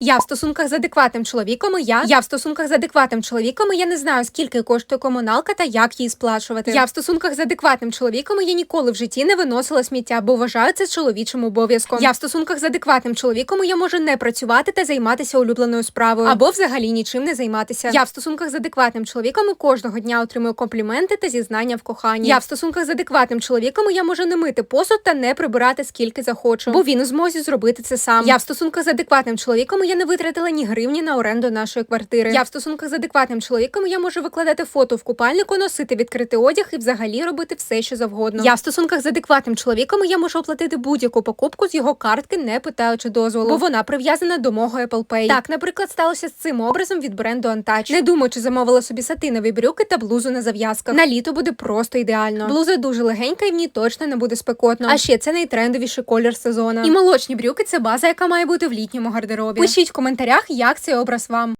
Я в стосунках з адекватним чоловіком. Я я в стосунках з адекватним чоловіком. Я не знаю, скільки коштує комуналка та як її сплачувати. Я в стосунках з адекватним чоловіком. Я ніколи в житті не виносила сміття, бо вважаю це чоловічим обов'язком. Я в стосунках з адекватним чоловіком. Я можу не працювати та займатися улюбленою справою або взагалі нічим не займатися. Я в стосунках з адекватним чоловіком кожного дня отримую компліменти та зізнання в коханні. Я в стосунках з адекватним чоловіком. Я можу не мити посуд та не прибирати скільки захочу, бо він у змозі зробити це сам. Я в стосунках з адекватним чоловіком. Я не витратила ні гривні на оренду нашої квартири. Я в стосунках з адекватним чоловіком. Я можу викладати фото в купальнику, носити відкритий одяг і взагалі робити все, що завгодно. Я в стосунках з адекватним чоловіком. Я можу оплатити будь-яку покупку з його картки, не питаючи дозволу, бо вона прив'язана до мого Apple Pay. Так, наприклад, сталося з цим образом від бренду Untouch. Не думаю, чи замовила собі сатинові брюки та блузу на зав'язках. На літо буде просто ідеально. Блуза дуже легенька і в ній точно не буде спекотно. А ще це найтрендовіший колір сезону. І молочні брюки це база, яка має бути в літньому гардеробі. Пишіть в коментарях, як цей образ вам.